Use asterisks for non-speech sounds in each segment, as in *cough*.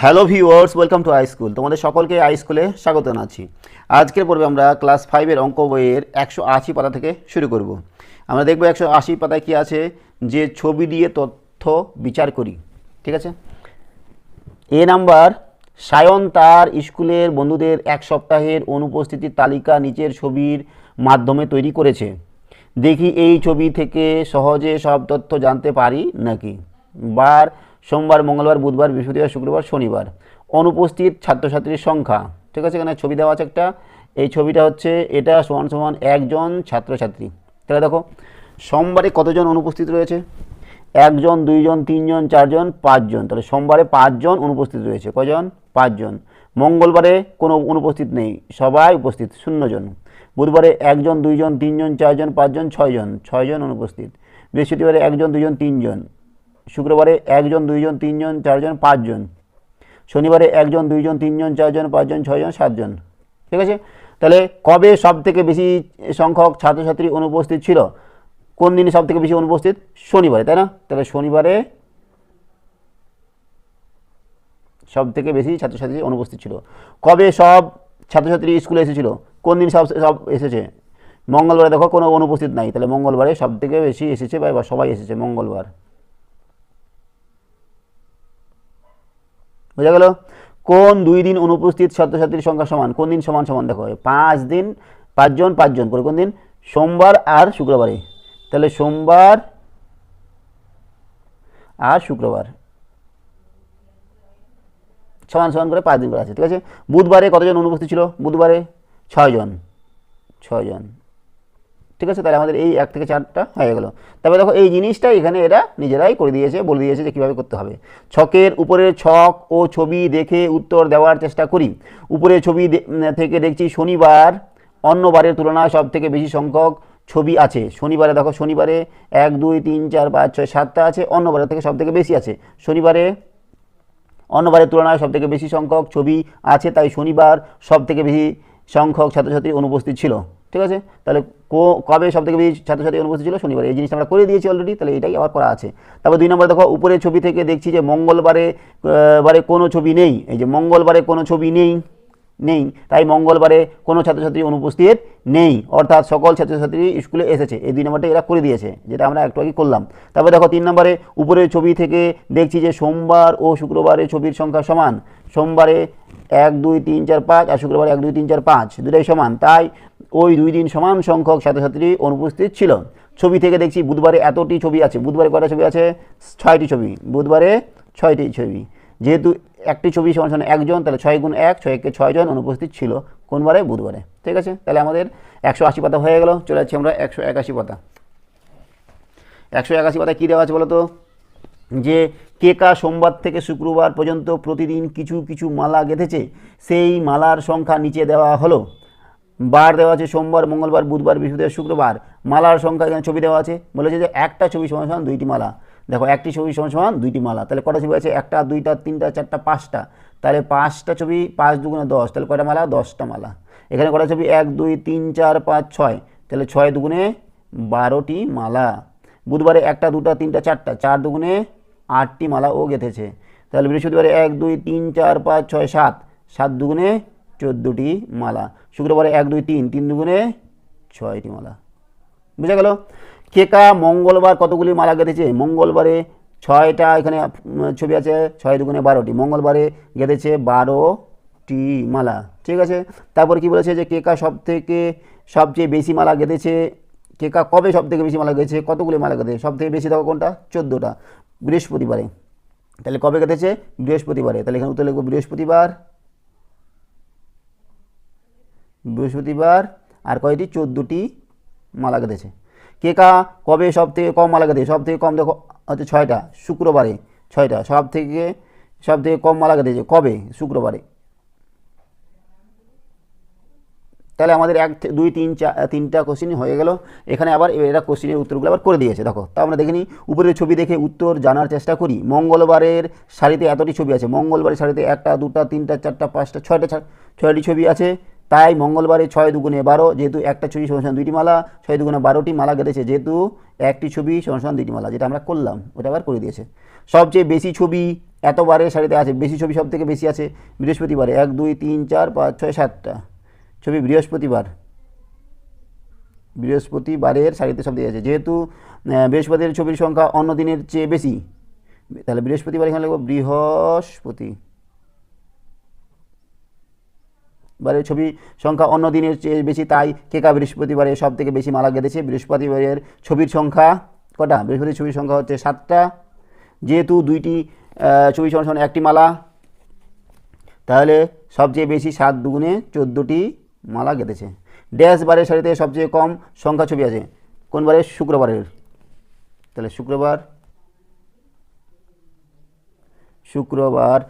Hello viewers, welcome to I school. তোমাদের সকলকে I স্কুলে স্বাগত জানাচ্ছি আজকের পর্বে আমরা ক্লাস ফাইভের অঙ্ক বইয়ের একশো আশি পাতা থেকে শুরু করব। আমরা দেখব একশো আশি পাতায় কী আছে, যে ছবি দিয়ে তথ্য বিচার করি। ঠিক আছে? এ নাম্বার, সায়ন তার স্কুলের বন্ধুদের এক সপ্তাহের অনুপস্থিতির তালিকা নিচের ছবির মাধ্যমে তৈরি করেছে। দেখি এই ছবি থেকে সহজে সব তথ্য জানতে পারি নাকি? বার সোমবার, মঙ্গলবার, বুধবার, বৃহস্পতিবার, শুক্রবার, শনিবার। অনুপস্থিত ছাত্রছাত্রীর সংখ্যা। ঠিক আছে, এখানে ছবি দেওয়া আছে একটা। এই ছবিটা হচ্ছে, এটা সমান সমান একজন ছাত্রছাত্রী। তাহলে দেখো, সোমবারে কতজন অনুপস্থিত রয়েছে? একজন, দুইজন, তিনজন, চারজন, পাঁচজন। তাহলে সোমবারে পাঁচজন অনুপস্থিত রয়েছে। কজন? পাঁচজন। মঙ্গলবারে কোনো অনুপস্থিত নেই। সবাই উপস্থিত, শূন্যজন। বুধবারে একজন, দুইজন, তিনজন, চারজন, পাঁচজন, ছয়জন। ছয়জন অনুপস্থিত। বৃহস্পতিবারে একজন, দুইজন, তিনজন। শুক্রবারে একজন, দুইজন, তিনজন, চারজন, পাঁচজন। শনিবারে একজন, দুইজন, তিনজন, চারজন, পাঁচজন, ছয়জন, সাতজন। ঠিক আছে? তাহলে কবে সব থেকে বেশি সংখ্যক ছাত্রছাত্রী অনুপস্থিত ছিল? কোন দিনে সব থেকে বেশি অনুপস্থিত? শনিবারে, তাই না? তাহলে শনিবারে সব থেকে বেশি ছাত্রছাত্রী অনুপস্থিত ছিল। কবে সব ছাত্রছাত্রী স্কুলে এসেছিল? কোন দিন সব সব এসেছে? মঙ্গলবারে দেখো কোনো অনুপস্থিত নাই। তাহলে মঙ্গলবারে সব থেকে বেশি এসেছে বা সবাই এসেছে মঙ্গলবার। বোঝা গেল? কোন দুই দিন অনুপস্থিত ছাত্রছাত্রীর সংখ্যা সমান? কোন দিন সমান সমান? দেখো পাঁচ দিন পাঁচজন পাঁচজন করে কোন দিন? সোমবার আর শুক্রবারে। তাহলে সোমবার আর শুক্রবার। সমান সমান করে পাঁচ দিন করে আছে, ঠিক আছে? বুধবারে কতজন অনুপস্থিত ছিল? বুধবারে ছয়জন। ছয়জন। ঠিক আছে? তাহলে আমাদের এই এক থেকে চারটা হয়ে গেল। তবে দেখো, এই জিনিসটা এখানে এরা নিজেরাই করে দিয়েছে, বলে দিয়েছে যে কীভাবে করতে হবে। ছকের উপরের ছক ও ছবি দেখে উত্তর দেওয়ার চেষ্টা করি। উপরের ছবি থেকে দেখছি শনিবার। অন্য বারের তুলনায় সব থেকে বেশি সংখ্যক ছবি আছে। শনিবারে দেখো, শনিবারে এক, দুই, তিন, চার, পাঁচ, ছয়, সাতটা আছে। অন্যবারের থেকে সব থেকে বেশি আছে। শনিবারে, অন্যবারের তুলনায় সব থেকে বেশি সংখ্যক ছবি আছে, তাই শনিবার সব থেকে বেশি সংখ্যক ছাত্রছাত্রী অনুপস্থিত ছিল। ঠিক আছে? তাহলে কো- কবে সব থেকে বেশি ছাত্রছাত্রী অনুপস্থিত ছিল? শনিবার। এই জিনিসটা আমরা করে দিয়েছি অলরেডি তাহলে এটাই আবার করা আছে। তারপর দুই নম্বর দেখো উপরের ছবি থেকে দেখছি যে মঙ্গলবারে বারে কোনো ছবি নেই। এই যে মঙ্গলবারে কোনো ছবি নেই নেই, তাই মঙ্গলবারে কোনো ছাত্রছাত্রী অনুপস্থিত নেই। অর্থাৎ সকল ছাত্রছাত্রী স্কুলে এসেছে। এই দুই নম্বরটা এরা করে দিয়েছে, যেটা আমরা একটু আগে করলাম। তারপরে দেখো, তিন নম্বরে উপরের ছবি থেকে দেখছি যে সোমবার ও শুক্রবারে ছবির সংখ্যা সমান। সোমবারে এক, দুই, তিন, চার, পাঁচ আর শুক্রবারে এক, দুই, তিন, চার, পাঁচ, দুটাই সমান। তাই ওই দুই দিন সমান সংখ্যক ছাত্রছাত্রী অনুপস্থিত ছিল। ছবি থেকে দেখছি বুধবারে এতটি ছবি আছে। বুধবারে কটা ছবি আছে? ছয়টি ছবি। বুধবারে ছয়টি ছবি। যেহেতু একটি ছবি সমান সমান একজন, তাহলে ছয় গুণ এক, ছয় একে ছয়জন অনুপস্থিত ছিল কোনবারে? বুধবারে। ঠিক আছে? তাহলে আমাদের একশো আশি পাতা হয়ে গেল। চলে যাচ্ছি আমরা একশো একাশি পাতা। একশো একাশি পাতা কী দেওয়া আছে বলো তো যে কেকা সোমবার থেকে শুক্রবার পর্যন্ত প্রতিদিন কিছু কিছু মালা গেঁথেছে, সেই মালার সংখ্যা নিচে দেওয়া হলো। বার দেওয়া আছে সোমবার, মঙ্গলবার, বুধবার, বৃহস্পতিবার, শুক্রবার। মালার সংখ্যা এখানে ছবি দেওয়া আছে। বলেছে যে একটা ছবি সমান সমান দুইটি মালা। দেখো, একটি ছবি সমান সমান দুইটি মালা। তাহলে কটা ছবি আছে? একটা, দুইটা, তিনটা, চারটা, পাঁচটা। তাহলে পাঁচটা ছবি পাঁচ দুগুণে দশ। তাহলে কয়টা মালা? দশটা মালা। এখানে কটা ছবি? এক, দুই, তিন, চার, পাঁচ, ছয়। তাহলে ছয় দুগুণে বারোটি মালা। বুধবারে একটা, দুটা, তিনটা, চারটা। চার দুগুণে আটটি মালা ও গেঁথেছে। তাহলে বৃহস্পতিবারে এক, দুই, তিন, চার, পাঁচ, ছয়, সাত। সাত দুগুণে চোদ্দোটি মালা। শুক্রবারে এক, দুই, তিন তিন দুগুণে ছয়টি মালা। বুঝা গেল? কেকা মঙ্গলবার কতগুলি মালা গেঁথেছে? মঙ্গলবারে ছয়টা, এখানে ছবি আছে, ছয় দুগুণে বারোটি। মঙ্গলবারে গেঁথেছে বারোটি মালা। ঠিক আছে? তারপর কি বলেছে যে কেকা সব থেকে সবচেয়ে বেশি মালা গেঁথেছে? কেকা কবে সব থেকে বেশি মালা গেঁথেছে? কতগুলি মালা গেঁথেছে? সব থেকে বেশি দেখো কোনটা? চোদ্দোটা। বৃহস্পতিবারে। তাহলে কবে গেঁথেছে? বৃহস্পতিবারে। তাহলে এখানে উত্তর লিখব বৃহস্পতিবার। বৃহস্পতিবার আর কয়টি? চোদ্দোটি মালা গেঁথেছে। কেকা কবে সব থেকে কম মালা গেঁথে সব থেকে কম দেখো, হচ্ছে ছয়টা, শুক্রবারে ছয়টা সব থেকে সব থেকে কম মালা গেঁথেছে কবে? শুক্রবারে। তাহলে আমাদের এক দুই, তিন চার তিনটা কোশ্চিন হয়ে গেল। এখানে আবার এরা কোশ্চিনের উত্তরগুলো আবার করে দিয়েছে। দেখো, তা আমরা দেখিনি উপরের ছবি দেখে উত্তর জানার চেষ্টা করি। মঙ্গলবারের শাড়িতে এতটি ছবি আছে। মঙ্গলবারের শাড়িতে একটা, দুটা, তিনটা, চারটা, পাঁচটা, ছয়টা ছয়টি ছবি আছে। তাই মঙ্গলবারে ছয় দুগুণে বারো, যেহেতু একটা ছবি সমান দুইটি মালা, ছয় দুগুণে বারোটি মালা গেঁথেছে, যেহেতু একটি ছবি সমান দুইটি মালা, যেটা আমরা করলাম, ওটা আবার করে দিয়েছে। সবচেয়ে বেশি ছবি এতবারের শাড়িতে আছে, বেশি ছবি সব থেকে বেশি আছে বৃহস্পতিবারে, এক, দুই, তিন, চার, পাঁচ, ছয়, সাতটা। ছবি বৃহস্পতিবার। বৃহস্পতিবারের শাড়িতে সব দিয়ে আছে, যেহেতু বৃহস্পতির ছবির সংখ্যা অন্য দিনের চেয়ে বেশি। তাহলে বৃহস্পতিবার এখানে লিখব বৃহস্পতি। বারের ছবি সংখ্যা অন্য দিনের চেয়ে বেশি, তাই কেকা বৃহস্পতিবারে সব থেকে বেশি মালা গেঁথেছে। বৃহস্পতিবারের ছবির সংখ্যা কটা? বৃহস্পতির ছবির সংখ্যা হচ্ছে সাতটা। যেহেতু দুইটি ছবি সমান একটি মালা, তাহলে সবচেয়ে বেশি সাত দুগুণে চোদ্দোটি মালা গেঁথেছে। ড্যাশ বারের সারিতে সবচেয়ে কম সংখ্যা ছবি আছে। কোন বারে শুক্রবারের। তাহলে শুক্রবার শুক্রবার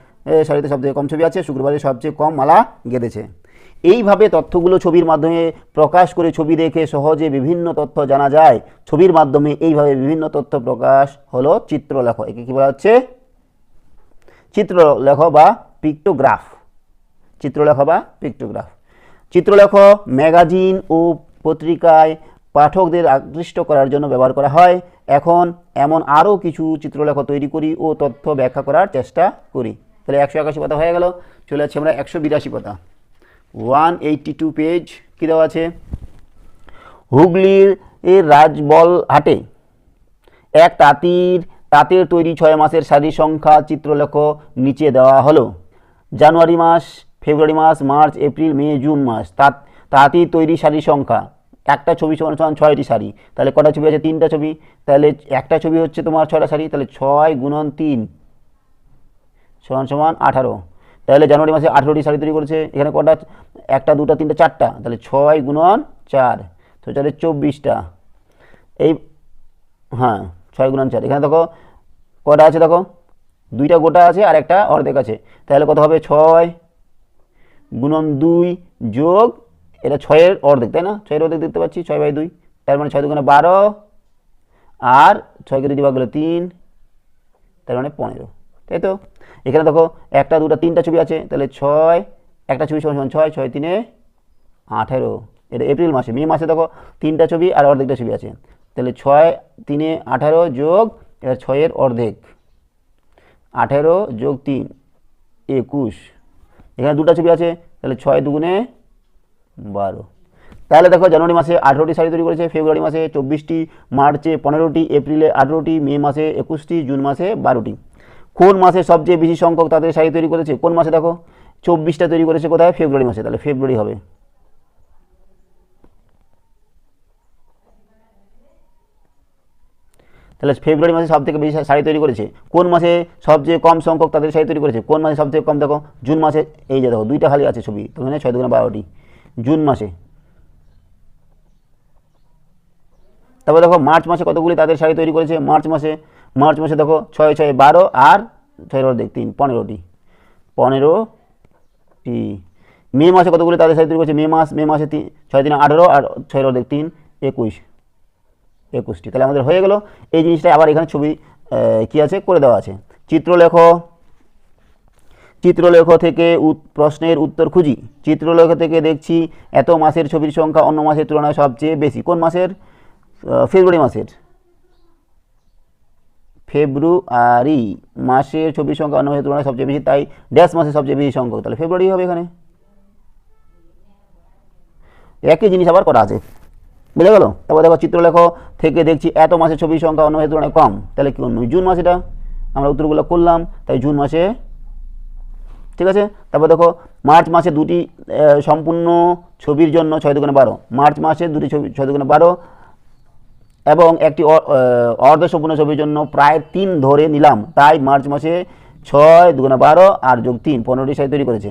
সারিতে সবচেয়ে কম ছবি আছে, শুক্রবারে সবচেয়ে কম মালা গেঁথেছে। এইভাবে তথ্যগুলো ছবির মাধ্যমে প্রকাশ করে ছবি দেখে সহজে বিভিন্ন তথ্য জানা যায়। ছবির মাধ্যমে এইভাবে বিভিন্ন তথ্য প্রকাশ হলো চিত্রলেখ। একে কী বলা হচ্ছে? চিত্রলেখ বা পিক্টোগ্রাফ। চিত্রলেখ বা পিক্টোগ্রাফ। চিত্রলেখ ম্যাগাজিন ও পত্রিকায় পাঠকদের আকৃষ্ট করার জন্য ব্যবহার করা হয়। এখন এমন আরও কিছু চিত্রলেখ তৈরি করি ও তথ্য ব্যাখ্যা করার চেষ্টা করি। তাহলে একশো একাশি পাতা হয়ে গেল। চলে যাচ্ছে আমরা একশো বিরাশি পাতা। ওয়ান এইটটি টু পেজ কী দেওয়া আছে? হুগলির রাজবল হাটে এক তাঁতির, তাঁতের তৈরি ছয় মাসের শাড়ির সংখ্যা চিত্রলেখ নিচে দেওয়া হলো। জানুয়ারি মাস, ফেব্রুয়ারি মাস, মার্চ, এপ্রিল, মে, জুন মাস, তাঁত, তাঁতির তৈরি শাড়ির সংখ্যা। একটা ছবি সমান সমান ছয়টি শাড়ি। তাহলে কটা ছবি আছে? তিনটা ছবি। তাহলে একটা ছবি হচ্ছে তোমার ছয়টা শাড়ি। তাহলে ছয় গুণন তিন। সমান সমান আঠারো। তাহলে জানুয়ারি মাসে আঠেরোটি শাড়ি তৈরি করেছে, এখানে কটা? একটা, দুটা, তিনটা, চারটা। তাহলে ছয় গুণন চার, তো তাহলে চব্বিশটা। এই হ্যাঁ ছয় গুণন চার। এখানে দেখো, কটা আছে দেখো? দুইটা গোটা আছে আর একটা অর্ধেক আছে। তাহলে কত হবে? ছয় গুণন দুই যোগ, এটা ছয়ের অর্ধেক, তাই না? ছয়ের অর্ধেক দেখতে পাচ্ছি, ছয় বাই দুই। তার মানে ছয় দুগুণে বারো, আর ছয়কে দুই ভাগ গেলো তিন, তার মানে পনেরো। তাই তো? এখানে দেখো একটা, দুটা, তিনটা ছবি আছে, তাহলে ছয়, একটা ছবি সমান ছয় ছয়, তিনে আঠেরো। এটা এপ্রিল মাসে, মে মাসে দেখো তিনটা ছবি আর অর্ধেকটা ছবি আছে। তাহলে ছয়, তিনে আঠারো যোগ, এবার ছয়ের অর্ধেক। আঠেরো যোগ তিন, একুশ। এখানে দুটা ছবি আছে, তাহলে ছয় দুগুণে বারো। তাহলে দেখো জানুয়ারি মাসে আঠেরোটি শাড়ি তৈরি করেছে, ফেব্রুয়ারি মাসে চব্বিশটি, মার্চে পনেরোটি, এপ্রিলে আঠেরোটি, মে মাসে একুশটি, জুন মাসে বারোটি। কোন মাসে সবচেয়ে বেশি সংখ্যক তাদের শাড়ি তৈরি করেছে? কোন মাসে দেখো? চব্বিশটা তৈরি করেছে কোথায়? ফেব্রুয়ারি মাসে। তাহলে ফেব্রুয়ারি হবে। তাহলে ফেব্রুয়ারি মাসে সব থেকে বেশি শাড়ি তৈরি করেছে। কোন মাসে সবচেয়ে কম সংখ্যক তাদের শাড়ি তৈরি করেছে? কোন মাসে সবচেয়ে কম? দেখো, জুন মাসে, এই যে দেখো, দুইটা খালি আছে ছবি। তো এখানে ছয় দুগুণে বারোটি। জুন মাসে। তারপর দেখো, মার্চ মাসে কতগুলি তাদের শাড়ি তৈরি করেছে? মার্চ মাসে মার্চ মাসে দেখো ছয় ছয়, বারো আর ছয় অর্ধেক তিন পনেরোটি। পনেরোটি। মে মাসে কতগুলি? তাদের শাড়ি তৈরি করেছে মে মাস, মে মাসে তিন, ছয় দিন আঠেরো আর ছয় অর্ধেক তিন, একুশ। একুশটি। তাহলে আমাদের হয়ে গেল। এই জিনিসটা আবার এখানে ছবি কি আছে? করে দেওয়া আছে। চিত্রলেখ। চিত্রলেখ থেকে প্রশ্নের উত্তর খুঁজি। চিত্রলেখ থেকে দেখছি এত মাসের ছবির সংখ্যা অন্য মাসের তুলনায় সবচেয়ে বেশি। কোন মাসের? ফেব্রুয়ারি মাসের। ফেব্রুয়ারি মাসের ছবির সংখ্যা অন্য মাসের তুলনায় সবচেয়ে বেশি, তাই ড্যাশ মাসে সবচেয়ে বেশি সংখ্যক। তাহলে ফেব্রুয়ারি হবে এখানে। একই জিনিস আবার করা আছে। বুঝে গেল? তারপর দেখো, চিত্রলেখ থেকে দেখছি এত মাসের ছবির সংখ্যা অন্য মাসের তুলনায় কম। তাহলে কি করব? জুন মাস এটা আমরা উত্তরগুলো করলাম, তাই জুন মাসে ঠিক আছে? তারপর দেখো, মার্চ মাসে দুটি সম্পূর্ণ ছবির জন্য ছয় দুগুণে বারো। মার্চ মাসে দুটি ছবি, ছয় দুগুণে বারো এবং একটি অর্ধ সম্পূর্ণ ছবির জন্য প্রায় তিন ধরে নিলাম। তাই মার্চ মাসে ছয় দুগুণে বারো আর যোগ তিন, পনেরোটি সাইজ তৈরি করেছে।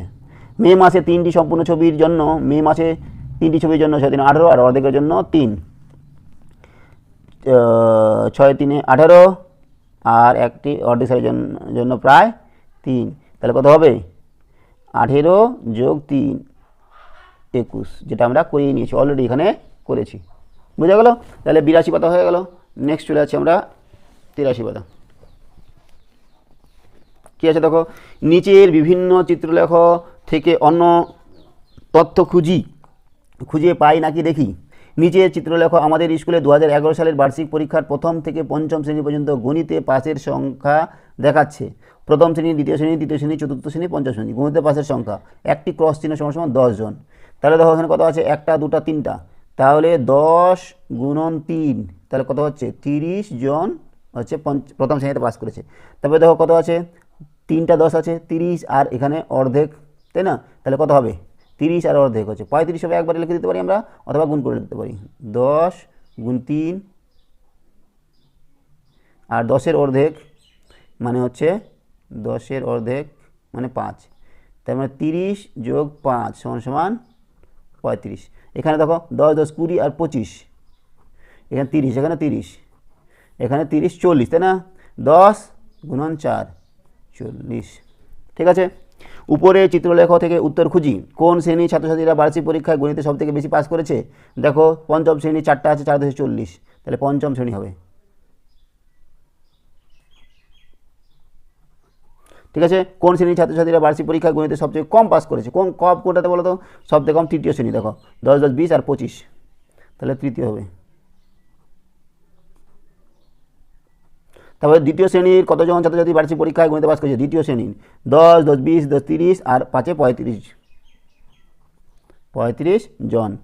মে মাসে তিনটি সম্পূর্ণ ছবির জন্য, মে মাসে তিনটি ছবির জন্য ছয় তিন আঠেরো আর অর্ধেকের জন্য তিন। ছয় তিনে আঠেরো আর একটি অর্ধেক জন্য- জন্য প্রায় তিন। তাহলে কত হবে? আঠেরো যোগ তিন, একুশ, যেটা আমরা করিয়ে নিয়েছি অলরেডি এখানে করেছি। বুঝা গেল? তাহলে বিরাশি পাতা হয়ে গেল। নেক্সট চলে যাচ্ছি আমরা তিরাশি পাতা। কী আছে দেখো? নিচের বিভিন্ন চিত্রলেখ থেকে অন্য তথ্য খুঁজি। খুঁজে পাই নাকি দেখি? নিচে চিত্রলেখ আমাদের স্কুলে দু হাজার এগারো সালের বার্ষিক পরীক্ষার প্রথম থেকে পঞ্চম শ্রেণি পর্যন্ত গণিতে পাসের সংখ্যা দেখাচ্ছে। প্রথম শ্রেণি, দ্বিতীয় শ্রেণি, তৃতীয় শ্রেণি, চতুর্থ শ্রেণি, পঞ্চম শ্রেণি, গণিতে পাশের সংখ্যা। একটি ক্রস চিহ্ন সমান সমান দশ জন। তাহলে দেখো এখানে কত আছে? একটা, দুটা, তিনটা। তাহলে দশ গুণন তিন, তাহলে কত হচ্ছে? তিরিশ জন হচ্ছে প্রথম শ্রেণীতে পাস করেছে। তারপরে দেখো কত আছে? তিনটা দশ আছে, তিরিশ আর এখানে অর্ধেক, তাই না? তাহলে কত হবে? তিরিশ আর অর্ধেক হচ্ছে। পঁয়ত্রিশ হবে একবারে লিখে দিতে পারি আমরা, অথবা গুণ করে দিতে পারি। দশ গুণ তিন আর দশের অর্ধেক মানে হচ্ছে দশের অর্ধেক মানে পাঁচ। তার মানে তিরিশ যোগ পাঁচ সমান সমান পঁয়ত্রিশ। এখানে দেখো দশ দশ, কুড়ি আর পঁচিশ। এখানে তিরিশ এখানে তিরিশ। এখানে তিরিশ, চল্লিশ, তাই না? দশ গুণন চার, চল্লিশ। ঠিক আছে? উপরে চিত্রলেখ থেকে উত্তর খুঁজি। কোন শ্রেণির ছাত্রছাত্রীরা বার্ষিক পরীক্ষায় গণিতে সব থেকে বেশি পাস করেছে? দেখো, পঞ্চম শ্রেণি চারটা আছে, চার দশে চল্লিশ। তাহলে পঞ্চম শ্রেণি হবে। ঠিক আছে? কোন শ্রেণির ছাত্রছাত্রীরা বার্ষিক পরীক্ষায় গণিতে সবচেয়ে কম পাস করেছে? কোন কম কোনটাতে বলো তো সবথেকে কম তৃতীয় শ্রেণি, দেখো। দশ দশ, বিশ আর পঁচিশ। তাহলে তৃতীয় হবে। তারপরে দ্বিতীয় শ্রেণির কতজন ছাত্রছাত্রী বার্ষিক পরীক্ষায় গণিতে পাস করেছে? দ্বিতীয় শ্রেণির। দশ দশ, বিশ, দশ, তিরিশ আর পাঁচে পঁয়ত্রিশ। পঁয়ত্রিশ জন।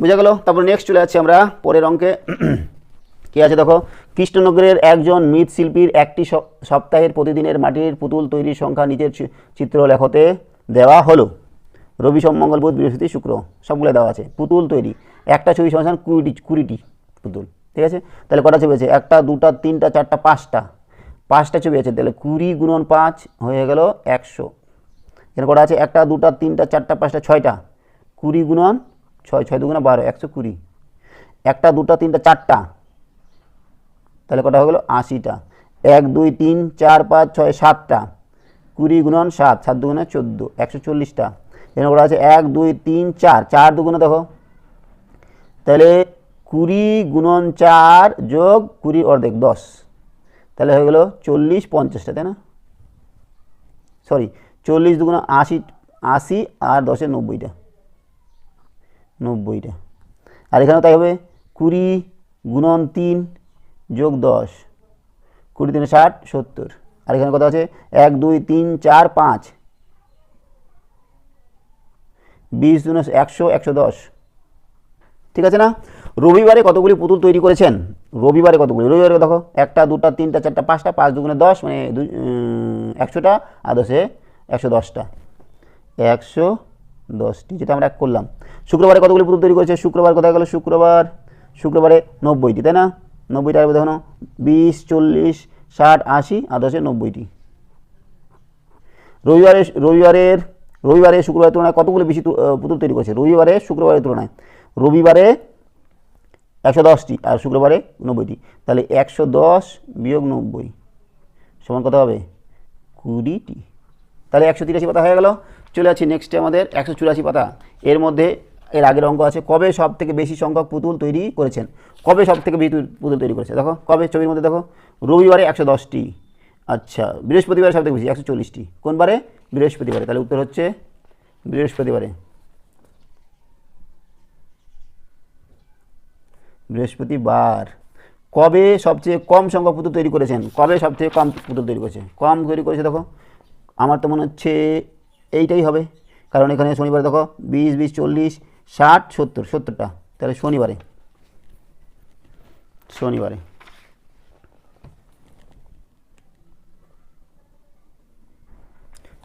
বুঝা গেল? তারপর নেক্সট চলে যাচ্ছি আমরা পরের অঙ্কে। *clears throat* কি আছে দেখো? কৃষ্ণনগরের একজন মৃৎশিল্পীর একটি সপ্তাহের প্রতিদিনের মাটির পুতুল তৈরির সংখ্যা নিজের চিত্রলেখতে দেওয়া হলো। রবি সোম মঙ্গল বুধ বৃহস্পতি শুক্র সবগুলো দেওয়া আছে। পুতুল তৈরি। একটা ছবি সমান কুড়িটি কুড়িটি পুতুল। ঠিক আছে? তাহলে কটা ছবি আছে? একটা, দুটা, তিনটা, চারটা, পাঁচটা। পাঁচটা ছবি আছে। তাহলে কুড়ি গুণন পাঁচ হয়ে গেল একশো। এখানে কটা আছে? একটা, দুটা, তিনটা, চারটা, পাঁচটা, ছয়টা। কুড়ি গুণন ছয় ছয় দুগুণা বারো, একশো কুড়ি। একটা, দুটা, তিনটা, চারটা। তাহলে কটা হয়ে গেলো? আশিটা। এক, দুই, তিন, চার, পাঁচ, ছয়, সাতটা। কুড়ি গুণন সাত সাত দুগুণে চোদ্দ, একশো চল্লিশটা। এখানে কটা আছে? এক, দুই, তিন, চার চার দুগুণে দেখো। তাহলে কুড়ি গুণন চার যোগ কুড়ি অর্ধেক, দশ। তাহলে হয়ে গেলো চল্লিশ পঞ্চাশটা, তাই না? সরি চল্লিশ দুগুণ আশি আশি আর দশে নব্বইটা। নব্বইটা। আর এখানে তাই হবে। কুড়ি গুণন তিন যোগ দশ, কুড়ি তিনে ষাট, সত্তর। আর এখানে কত আছে? এক, দুই, তিন, চার, পাঁচ। বিশ দুনে একশো একশো দশ। ঠিক আছে না? রবিবারে কতগুলি পুতুল তৈরি করেছেন? রবিবারে কতগুলি? রবিবারে দেখো, একটা, দুটা, তিনটা, চারটা, পাঁচটা, পাঁচ দুগুণে দশ মানে একশোটা, আর দশে একশো দশটা। একশো দশটি, যেটা আমরা এক করলাম। শুক্রবারে কতগুলি পুতুল তৈরি করেছে? শুক্রবার কোথায় গেল? শুক্রবার, শুক্রবারে নব্বইটি, তাই না? নব্বইটা আর দেখো বিশ, চল্লিশ, ষাট, আশি, আর দশে, নব্বইটি। রবিবারে, রবিবারের, রবিবারে শুক্রবারের তুলনায় কতগুলো বেশি পুতুল তৈরি করেছে? রবিবারে, শুক্রবারের তুলনায়। রবিবারে একশো দশটি আর শুক্রবারে নব্বইটি। তাহলে একশো দশ বিয়োগ নব্বই সমান কত হবে? কুড়িটি। তাহলে একশো তিরাশি পাতা হয়ে গেল। চলে যাচ্ছি নেক্সটে আমাদের একশো চুরাশি পাতা। এর মধ্যে এর আগের অঙ্ক আছে, কবে সব থেকে বেশি সংখ্যক পুতুল তৈরি করেছেন? কবে সব থেকে বেশি পুতুল তৈরি করেছে দেখো, কবে ছবির মধ্যে দেখো, রবিবারে একশো দশটি। আচ্ছা বৃহস্পতিবারে সব থেকে বেশি, একশো চল্লিশটি। কোন বারে? বৃহস্পতিবারে। তাহলে উত্তর হচ্ছে বৃহস্পতিবারে। বৃহস্পতিবার। কবে সবচেয়ে কম সংখ্যক পুতুল তৈরি করেছেন? কবে সবচেয়ে কম পুতুল তৈরি করেছে? কম তৈরি করেছে, দেখো, আমার তো মনে হচ্ছে এইটাই হবে। কারণ এখানে শনিবার, দেখো, বিশ বিশ, চল্লিশ ষাট, সত্তর, সত্তরটা। তাহলে শনিবারে। শনিবারে।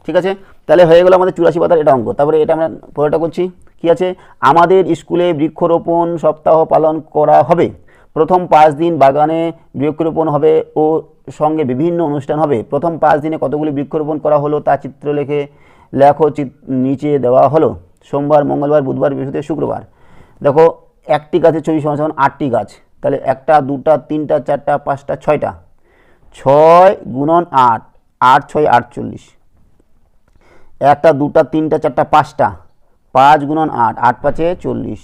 ঠিক আছে? তাহলে হয়ে গেল আমাদের চুরাশি পাতার এটা অঙ্ক। তারপরে এটা আমরা পরেরটা করছি। কি আছে? আমাদের স্কুলে বৃক্ষরোপণ সপ্তাহ পালন করা হবে। প্রথম পাঁচ দিন বাগানে বৃক্ষরোপণ হবে ও সঙ্গে বিভিন্ন অনুষ্ঠান হবে। প্রথম পাঁচ দিনে কতগুলি বৃক্ষরোপণ করা হলো তা চিত্র লেখে লেখো নিচে দেওয়া হলো। সোমবার, মঙ্গলবার, বুধবার বৃহস্পতিবার শুক্রবার। দেখো, একটি গাছের ছবি সমান সমান আটটি গাছ। তাহলে একটা, দুটা, তিনটা, চারটা, পাঁচটা, ছয়টা। ছয় গুণন আট আট, ছয়, আটচল্লিশ। একটা, দুটা, তিনটা, চারটা, পাঁচটা। পাঁচ গুণন আট আট পাঁচে চল্লিশ।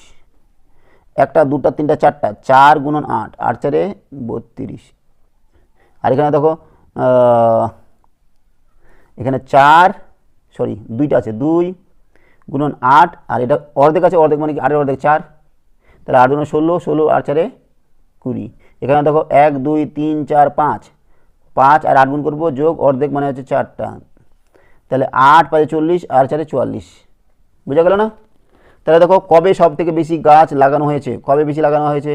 একটা, দুটা, তিনটা, চারটা, চার গুণন আট আট চারে বত্রিশ। আর এখানে দেখো এখানে চার সরি দুইটা আছে, দুই গুণন আট, আর এটা অর্ধেক আছে, অর্ধেক মানে কি? আটের অর্ধেক চার। তাহলে আট গুণন ষোলো ষোলো আর চারে কুড়ি। এখানে দেখো এক, দুই, তিন, চার, পাঁচ। পাঁচ আর আট গুণ করব, যোগ অর্ধেক মানে হচ্ছে চারটা। তাহলে আট পাঁচে চল্লিশ, আর চারে চুয়াল্লিশ। বুঝা গেল না? তাহলে দেখো কবে সব থেকে বেশি গাছ লাগানো হয়েছে? কবে বেশি লাগানো হয়েছে?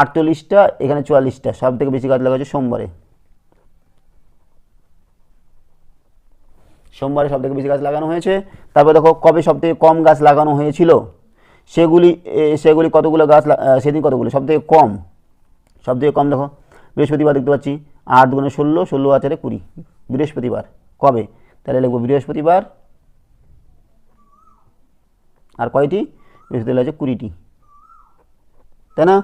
আটচল্লিশটা, এখানে চুয়াল্লিশটা। সব থেকে বেশি গাছ লাগা হয়েছে সোমবারে। সোমবারে সব থেকে বেশি গাছ লাগানো হয়েছে। তারপর দেখো কবে সব থেকে কম গাছ লাগানো হয়েছিল? সেগুলি সেগুলি কতগুলো গাছ সেদিন কতগুলো? সব থেকে কম। সব থেকে কম দেখো। বৃহস্পতিবার দেখতে পাচ্ছি আট দুগুণে ষোলো ষোলো আচারে কুড়ি। বৃহস্পতিবার। কবে? তাহলে লিখব বৃহস্পতিবার। আর কয়টি? বৃহস্পতিবার আছে কুড়িটি। তাই না?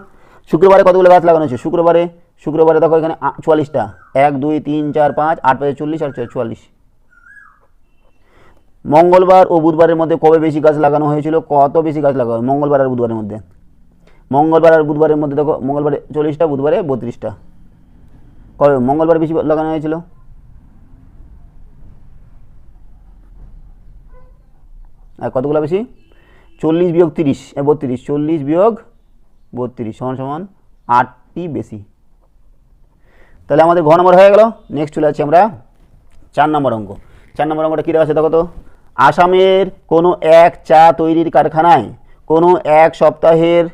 শুক্রবারে কতগুলো গাছ লাগানো হয়েছে? শুক্রবারে শুক্রবারে দেখো এখানে চুয়াল্লিশটা। এক, দুই, তিন, চার, পাঁচ, আট, পাঁচে, চল্লিশ আর চুয়াল্লিশ। মঙ্গলবার ও বুধবারের মধ্যে কবে বেশি গাছ লাগানো হয়েছিল? কত বেশি গাছ লাগানো হয়? মঙ্গলবার আর বুধবারের মধ্যে? মঙ্গলবার আর বুধবারের মধ্যে দেখো, মঙ্গলবারে চল্লিশটা, বুধবারে বত্রিশটা। কবে? মঙ্গলবার বেশি লাগানো হয়েছিল? আর কতগুলো বেশি? চল্লিশ বিয়োগ তিরিশ বত্রিশ, চল্লিশ বিয়োগ বত্রিশ, সমান সমান আটটি বেশি। তাহলে আমাদের ঘ নম্বর হয়ে গেল। নেক্সট চলে যাচ্ছি আমরা চার নম্বর অঙ্ক। চার নম্বর অঙ্কটা কী আছে দেখো তো? আসামের কোনো এক চা তৈরির কারখানায়, কোনো এক সপ্তাহের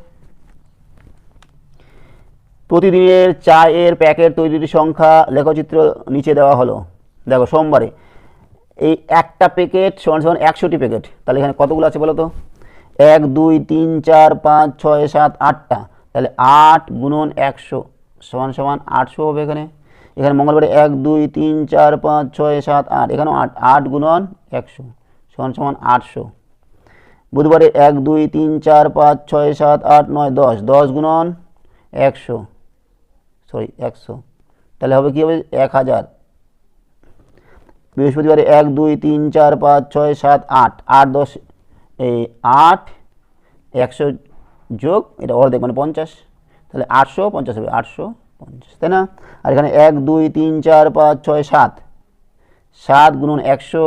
প্রতিদিনের চায়ের প্যাকেট তৈরির সংখ্যা লেখচিত্র নিচে দেওয়া হলো। দেখো, সোমবারে। এই একটা প্যাকেট সমান সমান একশোটি প্যাকেট। তাহলে এখানে কতগুলো আছে বলো তো? এক, দুই, তিন, চার, পাঁচ, ছয়, সাত, আটটা। তাহলে আট গুণন একশো সমান সমান আটশো হবে এখানে। এখানে মঙ্গলবারে এক, দুই, তিন, চার, পাঁচ, ছয়, সাত, আট। এখানেও আট আট গুণন একশো। সমান সমান আটশো। বুধবারে এক, দুই, তিন, চার, পাঁচ, ছয়, সাত, আট, নয়, দশ। দশ গুণন একশো। সরি একশো। তাহলে হবে কী হবে? এক হাজার। বৃহস্পতিবারে এক, দুই, তিন, চার, পাঁচ, ছয়, সাত, আট। আট, দশ, এই আট, একশো যোগ, এটা অর্ধেক মানে পঞ্চাশ। তাহলে আটশো, পঞ্চাশ হবে আটশো, পঞ্চাশ, তাই না? আর এখানে এক, দুই, তিন, চার, পাঁচ, ছয়, সাত। সাত গুণন একশো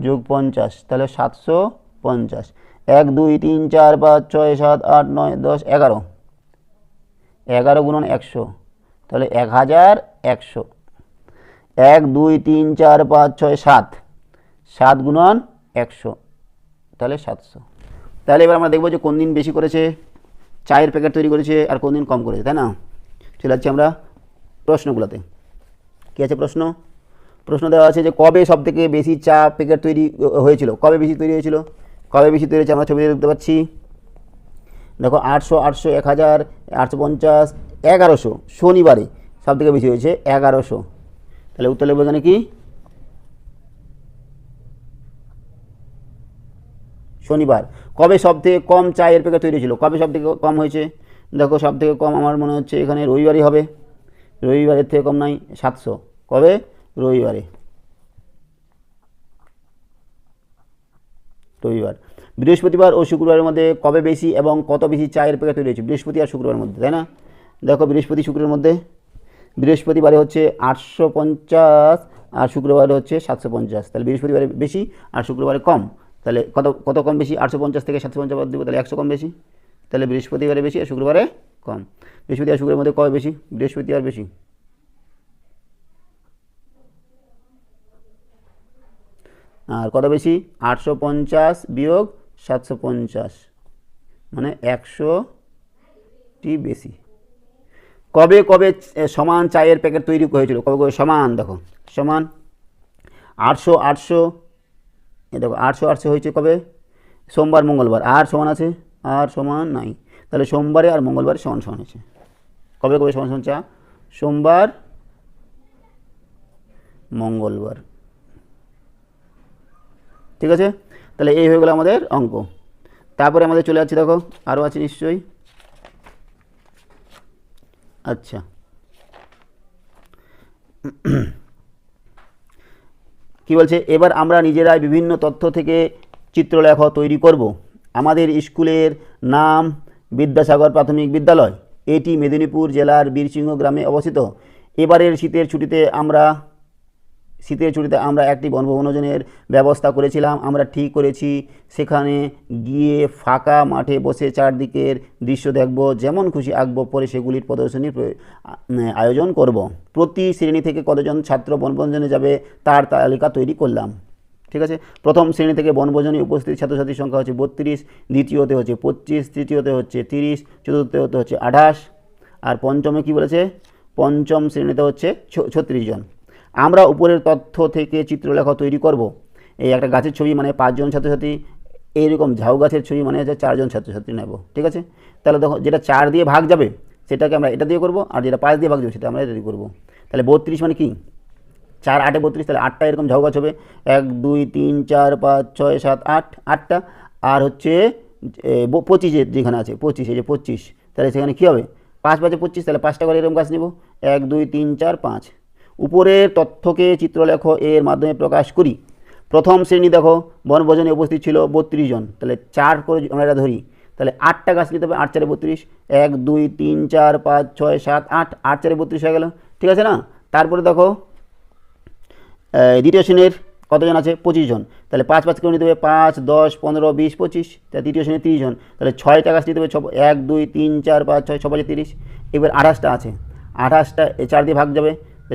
যোগ পঞ্চাশ, তাহলে সাতশো পঞ্চাশ। এক, দুই, তিন, চার, পাঁচ, ছয়, সাত, আট, নয়, দশ, এগারো। এগারো গুণন একশো, তাহলে এক হাজার একশো। এক, দুই, তিন, চার, পাঁচ, ছয়, সাত। সাত গুণন একশো, তাহলে সাতশো। তাহলে এবার আমরা দেখব যে কোন দিন বেশি করেছে, চায়ের প্যাকেট তৈরি করেছে আর কোন দিন কম করেছে, তাই না? চলে যাচ্ছি আমরা প্রশ্নগুলোতে। কী আছে প্রশ্ন? প্রশ্ন দেওয়া আছে যে কবে সব থেকে বেশি চা প্যাকেট তৈরি হয়েছিল? কবে বেশি তৈরি হয়েছিল? কবে বেশি তৈরি হয়েছে? আমরা ছবিতে দেখতে পাচ্ছি। দেখো, আটশো আটশো, এক হাজার, আটশো পঞ্চাশ, এগারোশো শনিবারে সব থেকে বেশি হয়েছে, এগারোশো। তাহলে উত্তর লিখব এখানে কি? শনিবার। কবে সব থেকে কম চায়ের প্যাকেট তৈরি ছিল কবে সব থেকে কম হয়েছে? দেখো সব থেকে কম আমার মনে হচ্ছে এখানে রবিবারই হবে। রবিবারের থেকে কম নাই, সাতশো। কবে? রবিবারে। রবিবার। বৃহস্পতিবার ও শুক্রবারের মধ্যে কবে বেশি এবং কত বেশি চায়ের প্যাকেট তৈরি হয়েছে? বৃহস্পতি আর শুক্রবারের মধ্যে, তাই না? দেখো বৃহস্পতি শুক্রের মধ্যে, বৃহস্পতিবারে হচ্ছে আটশো পঞ্চাশ আর শুক্রবারে হচ্ছে সাতশো পঞ্চাশ। তাহলে বৃহস্পতিবারে বেশি আর শুক্রবারে কম। তাহলে কত কত কম বেশি? আটশো পঞ্চাশ থেকে সাতশো পঞ্চাশ দিব তাহলে একশো কম বেশি। তাহলে বৃহস্পতিবারে বেশি আর শুক্রবারে কম। বৃহস্পতি আর শুক্রের মধ্যে কবে বেশি? বৃহস্পতি আর বেশি। আর কত বেশি? আটশো পঞ্চাশ বিয়োগ সাতশো পঞ্চাশ। মানে একশোটি বেশি। কবে কবে সমান চায়ের প্যাকেট তৈরি হয়েছিল? কবে কবে? সমান, দেখো, সমান আটশো আটশো, এ, দেখো, আটশো আটশো হয়েছে কবে? সোমবার, মঙ্গলবার। আর সমান আছে? আর সমান নাই। তাহলে সোমবারে আর মঙ্গলবারে সমান সমান হয়েছে। কবে কবে সমান সমান চা সোমবার, মঙ্গলবার। ঠিক আছে? তাহলে এই হয়ে গেলো আমাদের অঙ্ক। তারপরে আমাদের চলে যাচ্ছে দেখো আরও আছে নিশ্চয়ই। আচ্ছা। কি বলছে? এবার আমরা নিজেরাই বিভিন্ন তথ্য থেকে চিত্রলেখ তৈরি করব। আমাদের স্কুলের নাম বিদ্যাসাগর প্রাথমিক বিদ্যালয়। এটি মেদিনীপুর জেলার বীরসিংহ গ্রামে অবস্থিত। এবারের শীতের ছুটিতে আমরা শীতের ছুটিতে আমরা একটি বনভোজনের ব্যবস্থা করেছিলাম। আমরা ঠিক করেছি। সেখানে গিয়ে ফাঁকা মাঠে বসে চারদিকের দৃশ্য দেখব। যেমন খুশি আঁকব, পরে সেগুলির প্রদর্শনীর আয়োজন করব। প্রতি শ্রেণি থেকে কতজন ছাত্র বনভোজনে যাবে তার তালিকা তৈরি করলাম। ঠিক আছে? প্রথম শ্রেণি থেকে বনভোজনে উপস্থিত ছাত্রছাত্রীর সংখ্যা হচ্ছে বত্রিশ, দ্বিতীয়তে হচ্ছে পঁচিশ, তৃতীয়তে হচ্ছে তিরিশ চতুর্থতে হচ্ছে আঠাশ, আর পঞ্চমে কি বলেছে? পঞ্চম শ্রেণীতে হচ্ছে ছত্রিশ জন। আমরা উপরের তথ্য থেকে চিত্রলেখা তৈরি করব। এই একটা গাছের ছবি মানে পাঁচজন ছাত্রছাত্রী, এইরকম ঝাউ গাছের ছবি মানে হচ্ছে চারজন ছাত্রছাত্রী নেব, ঠিক আছে? তাহলে দেখো, যেটা চার দিয়ে ভাগ যাবে, সেটাকে আমরা এটা দিয়ে করব, আর যেটা পাঁচ দিয়ে ভাগ যাবে, সেটা আমরা এটা দিয়ে করব। তাহলে বত্রিশ মানে কি? চার আটে বত্রিশ, তাহলে আটটা এরকম ঝাউ গাছ হবে। এক, দুই, তিন, চার, পাঁচ, ছয়, সাত, আট, আটটা। আর হচ্ছে পঁচিশে যেখানে আছে, পঁচিশ যে পঁচিশ। তাহলে সেখানে কী হবে? পাঁচ পাঁচে পঁচিশ, তাহলে পাঁচটা করে এরকম গাছ নেব। এক, দুই, তিন, চার, পাঁচ। উপরের তথ্যকে চিত্রলেখ এর মাধ্যমে প্রকাশ করি। প্রথম শ্রেণি দেখো, বনভোজনে উপস্থিত ছিল বত্রিশ জন। তাহলে চার করে আমরা এটা ধরি। তাহলে আটটা গাছ নিতে হবে, আট চারে বত্রিশ। এক, দুই, তিন, চার, পাঁচ, ছয়, সাত, আট। আট চারে বত্রিশ হয়ে গেল। ঠিক আছে না? তারপরে দেখো দ্বিতীয় শ্রেণির কতজন আছে? পঁচিশ জন। তাহলে পাঁচ পাঁচ করে নিতে হবে পাঁচ, দশ, পনেরো, বিশ, পঁচিশ। তাহলে তৃতীয় শ্রেণির তিরিশ জন। তাহলে ছয়টা গাছ নিতে হবে ছ এক, দুই, তিন, চার, পাঁচ, ছয় ছ পাঁচে তিরিশ। এবার আঠাশটা আছে। আঠাশটা চার দিয়ে ভাগ যাবে।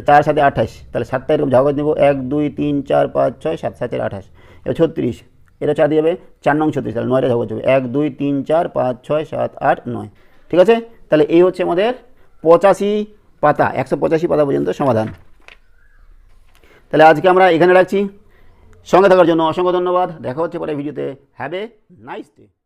চার সাথে আঠাশ, তাহলে সাতটা এরকম ঝাগজ নেব এক, দুই, তিন, চার, পাঁচ, ছয়, সাত, সাতের আঠাশ। এবার ছত্রিশ, এটা চার দিয়ে যাবে চার নং ছত্রিশ, তাহলে নয়টা ঝাগজ যাবে এক, দুই, তিন, চার, পাঁচ, ছয়, সাত, আট, নয়। ঠিক আছে? তাহলে এই হচ্ছে আমাদের পঁচাশি পাতা, একশো পঁচাশি পাতা পর্যন্ত সমাধান। তাহলে আজকে আমরা এখানে রাখছি। সঙ্গে থাকার জন্য অসংখ্য ধন্যবাদ। দেখা হচ্ছে পরে ভিডিওতে। Have a nice day